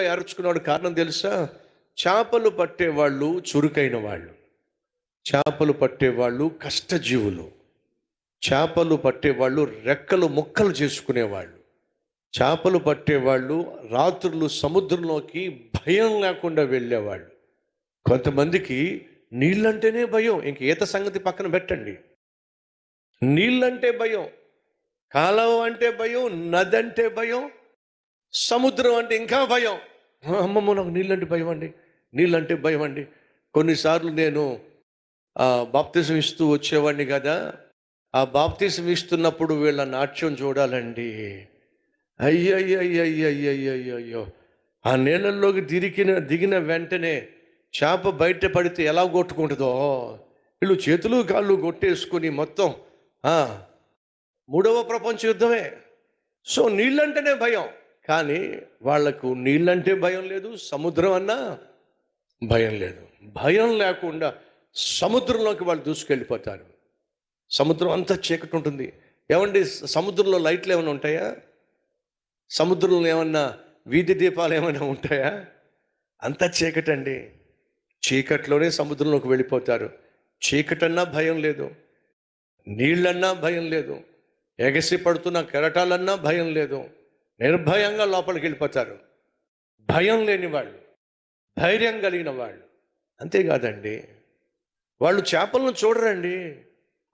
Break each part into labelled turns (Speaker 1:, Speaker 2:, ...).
Speaker 1: ఏర్చుకున్నాడు కారణం తెలుసా? చేపలు పట్టేవాళ్ళు చురుకైన వాళ్ళు. చేపలు పట్టేవాళ్ళు కష్టజీవులు. చేపలు పట్టేవాళ్ళు రెక్కలు ముక్కలు చేసుకునేవాళ్ళు. చేపలు పట్టేవాళ్ళు రాత్రులు సముద్రంలోకి భయం లేకుండా వెళ్ళేవాళ్ళు. కొంతమందికి నీళ్ళంటేనే భయం. ఇంక ఈత సంగతి పక్కన పెట్టండి. నీళ్ళంటే భయం. కాలం అంటే భయం. నది అంటే భయం. సముద్రం అంటే ఇంకా భయం. అమ్మమ్మ నాకు నీళ్ళంటే భయం అండి నీళ్ళంటే భయం అండి కొన్నిసార్లు నేను బాప్తిజం ఇస్తూ వచ్చేవాడిని కదా ఆ బాప్తిజం ఇస్తున్నప్పుడు వీళ్ళ నాట్యం చూడాలండి. అయ్యయ్యయ్యయ్యయ్యయ్యో ఆ నీళ్ళల్లోకి దిరికిన దిగిన వెంటనే చేప బయట పడితే ఎలా కొట్టుకుంటుందో. వీళ్ళు చేతులు కాళ్ళు కొట్టేసుకుని మొత్తం మూడవ ప్రపంచ యుద్ధమే. సో నీళ్ళంటేనే భయం. కానీ వాళ్ళకు నీళ్ళంటే భయం లేదు సముద్రం అన్నా భయం లేదు. భయం లేకుండా సముద్రంలోకి వాళ్ళు దూసుకెళ్ళిపోతారు. సముద్రం అంతా చీకటి ఉంటుంది. ఏమండి సముద్రంలో లైట్లు ఏమైనా ఉంటాయా? సముద్రంలో ఏమన్నా వీధి దీపాలు ఏమైనా ఉంటాయా? అంతా చీకటి అండి చీకట్లోనే సముద్రంలోకి వెళ్ళిపోతారు. చీకటన్నా భయం లేదు. నీళ్ళన్నా భయం లేదు. ఎగసి పడుతున్న కెరటాలన్నా భయం లేదు. నిర్భయంగా లోపలికి వెళ్ళిపోతారు భయం లేని వాళ్ళు ధైర్యం కలిగిన వాళ్ళు. అంతేకాదండి వాళ్ళు చేపలను చూడరండి.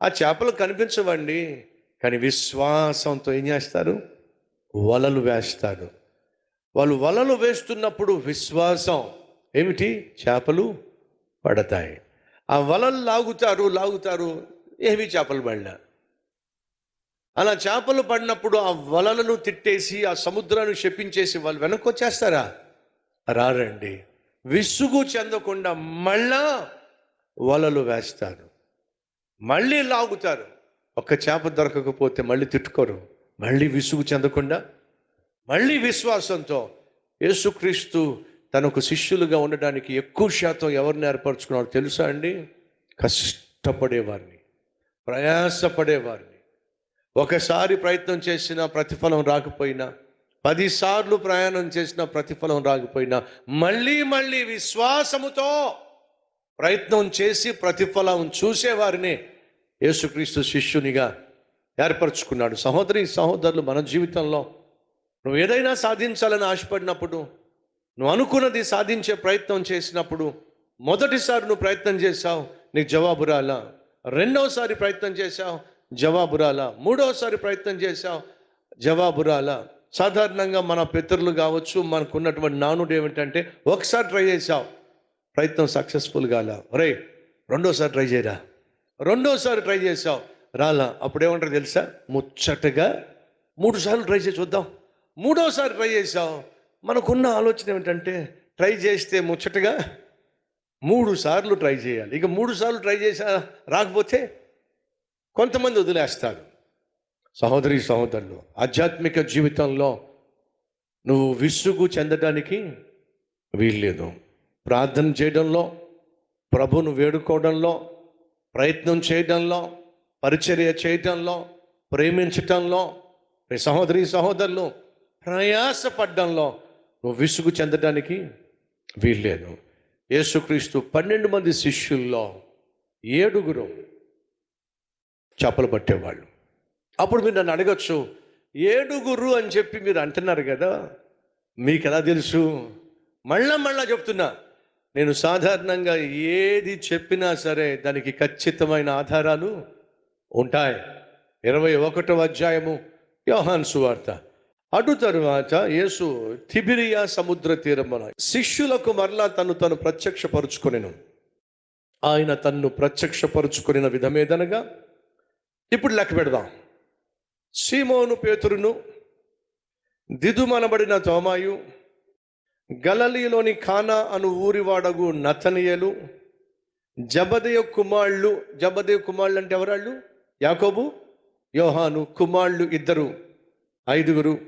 Speaker 1: ఆ చేపలు కనిపించవండి. కానీ విశ్వాసంతో ఏం చేస్తారు? వలలు వేస్తారు. వాళ్ళు వలలు వేస్తున్నప్పుడు విశ్వాసం ఏమిటి? చేపలు పడతాయి. ఆ వలలు లాగుతారు లాగుతారు ఏమి చేపలు పడినా అలా చేపలు పడినప్పుడు ఆ వలలను తిట్టేసి ఆ సముద్రాన్ని శపించేసి వాళ్ళు వెనక్కి వచ్చేస్తారా రారండి. విసుగు చెందకుండా మళ్ళా వలలు వేస్తారు. మళ్ళీ లాగుతారు. ఒక్క చేప దొరకకపోతే మళ్ళీ తిట్టుకోరు. మళ్ళీ విసుగు చెందకుండా మళ్ళీ విశ్వాసంతో యేసుక్రీస్తు తనకు శిష్యులుగా ఉండడానికి ఎక్కువ శాతం ఎవరిని ఏర్పరచుకున్నారో తెలుసా అండి? కష్టపడేవారిని ప్రయాసపడేవారిని. ఒకసారి ప్రయత్నం చేసిన ప్రతిఫలం రాకపోయినా పదిసార్లు ప్రయాణం చేసిన ప్రతిఫలం రాకపోయినా మళ్ళీ మళ్ళీ విశ్వాసముతో ప్రయత్నం చేసి ప్రతిఫలం చూసేవారిని యేసుక్రీస్తు శిష్యునిగా ఏర్పరచుకున్నాడు. సహోదరి సహోదరులు మన జీవితంలో నువ్వు ఏదైనా సాధించాలని ఆశపడినప్పుడు నువ్వు అనుకున్నది సాధించే ప్రయత్నం చేసినప్పుడు మొదటిసారి నువ్వు ప్రయత్నం చేశావు నీకు జవాబు రాలా. రెండవసారి ప్రయత్నం చేశావు జవాబు రాలా మూడవసారి ప్రయత్నం చేశావు జవాబు రాలా సాధారణంగా మన పితరులు కావచ్చు మనకు ఉన్నటువంటి నానుడు ఏమిటంటే ఒకసారి ట్రై చేసావు ప్రయత్నం సక్సెస్ఫుల్ కాలా. రే రెండోసారి ట్రై చేయరా? రెండోసారి ట్రై చేసావు రాలా. అప్పుడు ఏమంటారు తెలుసా? ముచ్చటగా మూడు సార్లు ట్రై చేసి చూద్దాం. మూడోసారి ట్రై చేసావు మనకున్న ఆలోచన ఏమిటంటే ట్రై చేస్తే ముచ్చటగా మూడు సార్లు ట్రై చేయాలి. ఇక మూడు సార్లు ట్రై చేసా రాకపోతే కొంతమంది వదిలేస్తారు. సహోదరి సహోదరులు ఆధ్యాత్మిక జీవితంలో నువ్వు విసుగు చెందడానికి వీల్లేదు. ప్రార్థన చేయడంలో ప్రభును వేడుకోవడంలో ప్రయత్నం చేయడంలో పరిచర్య చేయడంలో ప్రేమించటంలో మీ సహోదరి సహోదరులు ప్రయాసపడ్డంలో నువ్వు విసుగు చెందడానికి వీల్లేదు. యేసుక్రీస్తు పన్నెండు మంది శిష్యుల్లో ఏడుగురు చేపలు పట్టేవాళ్ళు. అప్పుడు మీరు నన్ను అడగచ్చు ఏడుగురు అని చెప్పి మీరు అంటున్నారు కదా మీకు ఎలా తెలుసు? మళ్ళా మళ్ళా చెప్తున్నా నేను సాధారణంగా ఏది చెప్పినా సరే దానికి ఖచ్చితమైన ఆధారాలు ఉంటాయి. ఇరవై ఒకటో అధ్యాయము యోహాన్ సువార్త. అటు తరువాత యేసు తిబిరియా సముద్ర తీరమున శిష్యులకు మరలా తను తను ప్రత్యక్షపరుచుకొనెను. ఆయన తన్ను ప్రత్యక్షపరుచుకొనిన విధమేదనగా ఇప్పుడు లెక్క పెడదాం. సీమోను పేతురును దిదుమనబడిన తోమాయు గలలీలోని ఖానా అను ఊరివాడగు నతనియలు జబదయ కుమాళ్ళు జబదయ కుమాళ్ళు అంటే ఎవరాళ్ళు? యాకోబు యోహాను కుమాళ్ళు ఇద్దరు ఐదుగురు.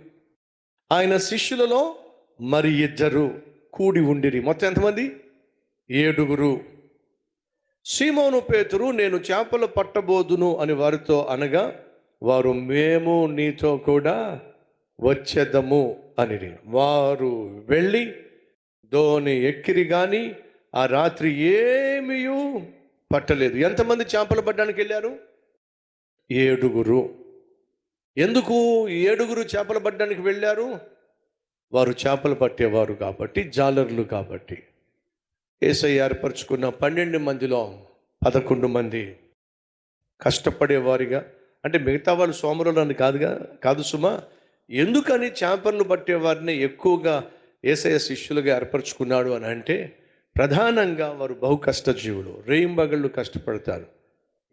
Speaker 1: ఆయన శిష్యులలో మరి ఇద్దరు కూడి ఉండిరి. మొత్తం ఎంతమంది? ఏడుగురు. సీమోను పేతురు నేను చేపలు పట్టబోదును అని వారితో అనగా వారు మేము నీతో కూడా వచ్చేదము అని వారు వెళ్ళి దోని ఎక్కిరి కానీ ఆ రాత్రి ఏమీయూ పట్టలేదు. ఎంతమంది చేపలు పట్టడానికి వెళ్ళారు? ఏడుగురు. ఎందుకు ఏడుగురు చేపలు పట్టడానికి వెళ్ళారు? వారు చేపలు పట్టేవారు కాబట్టి జాలర్లు కాబట్టి. ఏసై ఏర్పరచుకున్న పన్నెండు మందిలో పదకొండు మంది కష్టపడేవారిగా అంటే మిగతా వాళ్ళు సోమరులని కాదుగా కాదు సుమా ఎందుకని చేపలను పట్టేవారిని ఎక్కువగా ఏసయ శిష్యులుగా ఏర్పరచుకున్నాడు అని అంటే ప్రధానంగా వారు బహు కష్టజీవులు రేయింబగళ్ళు కష్టపడతారు.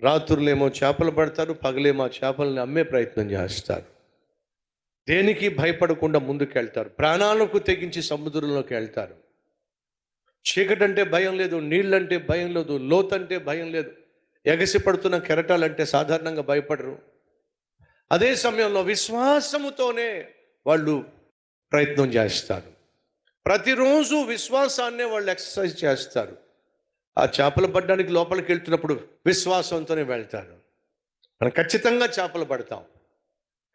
Speaker 1: రాత్రులేమో చేపలు పడతారు పగలేమో చేపలను అమ్మే ప్రయత్నం చేస్తారు. దేనికి భయపడకుండా ముందుకెళ్తారు? ప్రాణాలకు తెగించి సముద్రంలోకి వెళ్తారు. చీకటంటే భయం లేదు నీళ్ళంటే భయం లేదు లోతంటే భయం లేదు. ఎగసి పడుతున్న కెరటాలంటే సాధారణంగా భయపడరు. అదే సమయంలో విశ్వాసముతోనే వాళ్ళు ప్రయత్నం చేస్తారు. ప్రతిరోజు విశ్వాసాన్నే వాళ్ళు ఎక్సర్సైజ్ చేస్తారు. ఆ చేపలు పడడానికి లోపలికి వెళ్తున్నప్పుడు విశ్వాసంతోనే వెళ్తారు. మనం ఖచ్చితంగా చేపలు పడతాం.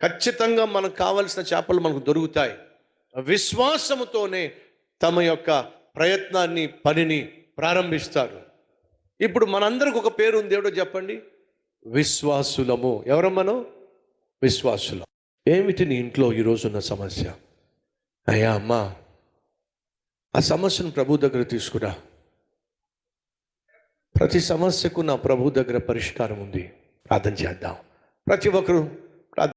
Speaker 1: ఖచ్చితంగా మనకు కావలసిన చేపలు మనకు దొరుకుతాయి. విశ్వాసముతోనే తమ యొక్క ప్రయత్నాన్ని పనిని ప్రారంభిస్తారు. ఇప్పుడు మనందరికి ఒక పేరు ఉంది. ఏమిటో చెప్పండి. విశ్వాసులము. ఎవరం మనం విశ్వాసులం. ఏమిటి నీ ఇంట్లో ఈరోజున్న సమస్య? అయ్యా అమ్మా ఆ సమస్యను ప్రభు దగ్గర తీసుకురా. ప్రతి సమస్యకు నా ప్రభు దగ్గర పరిష్కారం ఉంది. ప్రార్థన చేద్దాం. ప్రతి ఒక్కరు